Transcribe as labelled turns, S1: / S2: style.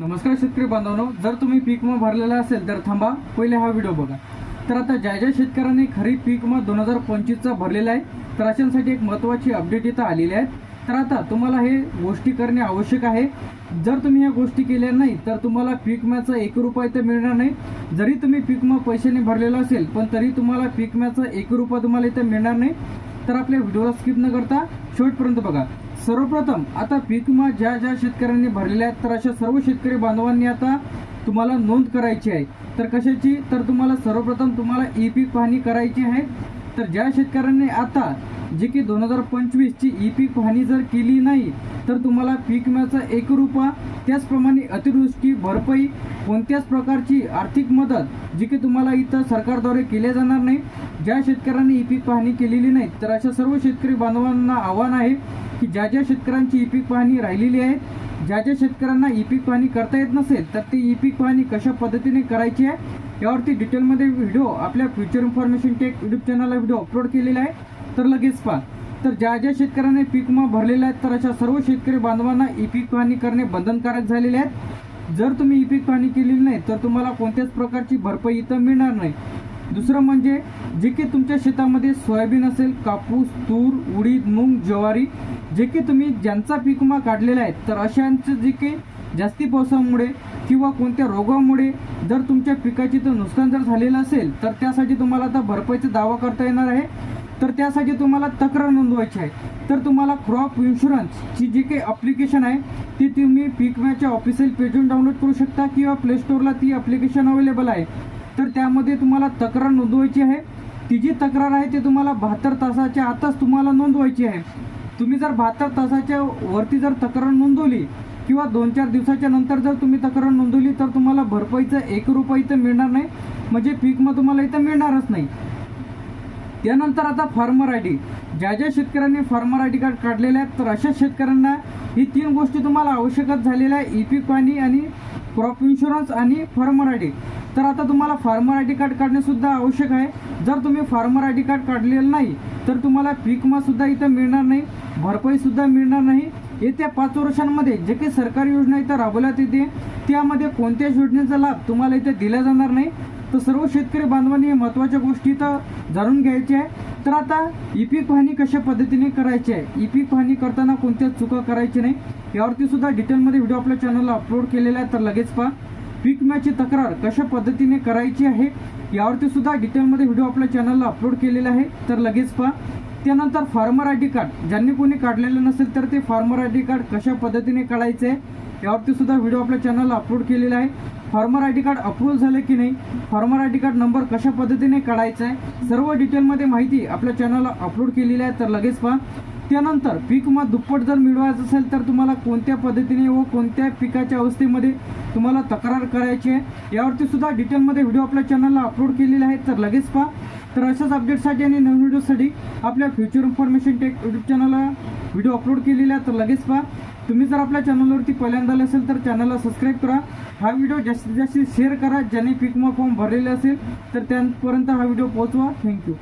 S1: नमस्कार शेतकरी बांधवांनो जर तुम्ही पीक विमा भरलेला असेल तर थांबा पहिले हा व्हिडिओ बघा. तर आता ज्या ज्या शेतकऱ्यांनी खरीप पीक विमा दोन हजार पंचवीसचा भरलेला आहे तर अशांसाठी एक महत्त्वाची अपडेट इथं आलेली आहे. तर आता तुम्हाला हे गोष्टी करणे आवश्यक आहे. जर तुम्ही या गोष्टी केल्या नाही तर तुम्हाला पीक विम्याचा एक रुपया तर मिळणार नाही. जरी तुम्ही पीक विमा पैशाने भरलेला असेल पण तरी तुम्हाला पीक विम्याचा एक रुपया तुम्हाला इथं मिळणार नाही. तर आपल्या व्हिडिओला स्किप न करता शेवटपर्यंत बघा. सर्वप्रथम आता पीक विमा ज्या ज्या शेतकऱ्यांनी भरलेल्या आहेत तर अशा सर्व शेतकरी बांधवांनी आता तुम्हाला नोंद करायची आहे. तर कशाची? तर तुम्हाला सर्वप्रथम तुम्हाला ई पीक पाहणी करायची आहे. तर ज्या शेतकऱ्यांनी आता जे की दोन हजार पंचवीसची ई पीक पाहणी जर केली नाही तर तुम्हाला पीक विम्याचा एक रुपया त्याचप्रमाणे अतिवृष्टी भरपाई कोणत्याच प्रकारची आर्थिक मदत जी की तुम्हाला इथं सरकारद्वारे केल्या जाणार नाही. ज्या शेतकऱ्यांनी ई पीक पाहणी केलेली नाही तर अशा सर्व शेतकरी बांधवांना आव्हान आहे की ज्या ज्या शेतकऱ्यांची ई पीक पाहणी राहिलेली आहे ज्या ज्या शेतकऱ्यांना ई पीक पाहणी करता येत नसेल तर ती ई पीक पाहणी कशा पद्धतीने करायची आहे यावरती डिटेलमध्ये व्हिडिओ आपल्या फ्युचर इन्फॉर्मेशन टेक यूट्यूब चॅनलला व्हिडिओ अपलोड केलेला आहे. तर लगेच पहा. तर ज्या ज्या शेतकऱ्यांनी पीक विमा भरलेला आहे तर अशा सर्व शेतकरी बांधवांना ई पीक पाहणी करणे बंधनकारक झालेले आहेत. जर तुम्ही ई पीक पाहणी केलेली नाही तर तुम्हाला कोणत्याच प्रकारची भरपाई इथं मिळणार नाही. दुसरं म्हणजे जे की तुमच्या शेतामध्ये सोयाबीन असेल कापूस तूर उडीद मूग ज्वारी जे की तुम्ही ज्यांचा पीक विमा काढलेला आहे तर अशांचं जे की जास्ती पावसामुळे किंवा कोणत्या रोगामुळे जर तुमच्या पिकाची तर नुकसान जर झालेलं असेल तर त्यासाठी तुम्हाला आता भरपाईचा दावा करता येणार आहे. तर त्यासाठी तुम्हाला तक्रार नोंदवायची आहे. तर तुम्हाला क्रॉप इन्शुरन्सची जी काही अप्लिकेशन आहे ती तुम्ही पीक विम्याच्या ऑफिशियल पेजून डाउनलोड करू शकता किंवा प्ले स्टोअरला ती अप्लिकेशन अवेलेबल आहे. तर त्यामध्ये तुम्हाला तक्रार नोंदवायची आहे. ती जी तक्रार आहे ती तुम्हाला बहात्तर तासाच्या आताच तुम्हाला नोंदवायची आहे. तुम्ही जर बहात्तर तासाच्या वरती जर तक्रार नोंदवली किंवा दोन चार दिवसाच्या नंतर जर तुम्ही तक्रार नोंदवली तर तुम्हाला भरपाईचं एक रुपया इथं मिळणार नाही. म्हणजे पीक मग तुम्हाला इथं मिळणारच नाही. त्यानंतर आता फार्मर आय डी. ज्या ज्या शेतकऱ्यांनी फार्मर आय डी कार्ड काढलेले आहेत तर अशा शेतकऱ्यांना ही तीन गोष्टी तुम्हाला आवश्यकच झालेल्या आहे ई पी पाणी आणि क्रॉप इन्शुरन्स आणि फार्मर आय डी. तर आता तुम्हाला फार्मर आय डी कार्ड काढणेसुद्धा आवश्यक आहे. जर तुम्ही फार्मर आय डी कार्ड काढलेलं नाही तर तुम्हाला पीक इथं मिळणार नाही भरपाईसुद्धा मिळणार नाही. येत्या पाच वर्षांमध्ये जे काही सरकारी योजना इथं राबवण्यात येते त्यामध्ये कोणत्याच योजनेचा लाभ तुम्हाला इथे दिला जाणार नाही. तर सर्व शेतकरी बांधवांनी या महत्त्वाच्या गोष्टी तर जाणून घ्यायच्या आहे. तर आता ई पीक पाहणी कशा पद्धतीने करायची आहे? ई पीक पाहणी करताना कोणत्या चुका करायची नाही यावरती सुद्धा डिटेलमध्ये व्हिडिओ आपल्या चॅनलला अपलोड केलेला आहे तर लगेच पहा. पीक विम्याची तक्रार कशा पद्धतीने करायची आहे यावरती सुद्धा डिटेलमध्ये व्हिडिओ आपल्या चॅनलला अपलोड केलेला आहे तर लगेच पहा. त्यानंतर फार्मर आय डी कार्ड ज्यांनी कोणी काढलेलं नसेल तर ते फार्मर आय डी कार्ड कशा पद्धतीने काढायचं आहे यावरती सुद्धा व्हिडिओ आपल्या चॅनलला अपलोड केलेला आहे. Farmer I D card approval झालं की नाही farmer I D card number कशा पद्धतीने काढायचा आहे सर्व डिटेलमध्ये माहिती आपल्या चॅनलला अपलोड केलेली आहे तर लगेच पहा. त्यानंतर पीक विमा दुप्पट जर मिळवायचं असेल तर तुम्हाला कोणत्या पद्धतीने व कोणत्या पिकाच्या अवस्थेमध्ये तुम्हाला तक्रार करायची आहे? यावरती सुद्धा डिटेलमध्ये व्हिडिओ आपल्या चॅनलला अपलोड केलेले आहेत तर लगेच पहा. तर अशाच अपडेटसाठी आणि नवीन व्हिडिओसाठी आपल्या फ्युचर इन्फॉर्मेशन टेक यूट्यूब चॅनलला व्हिडिओ अपलोड केलेला आहे तर लगेच पहा. तुम्ही जर आपल्या चॅनलवरती पहिल्यांदा आले असेल तर चॅनलला सबस्क्राईब करा. हा व्हिडिओ जास्तीत जास्त शेअर करा. ज्यांनी पिकमा फॉर्म भरलेले असेल तर त्यांपर्यंत हा व्हिडिओ पोहोचवा. थँक्यू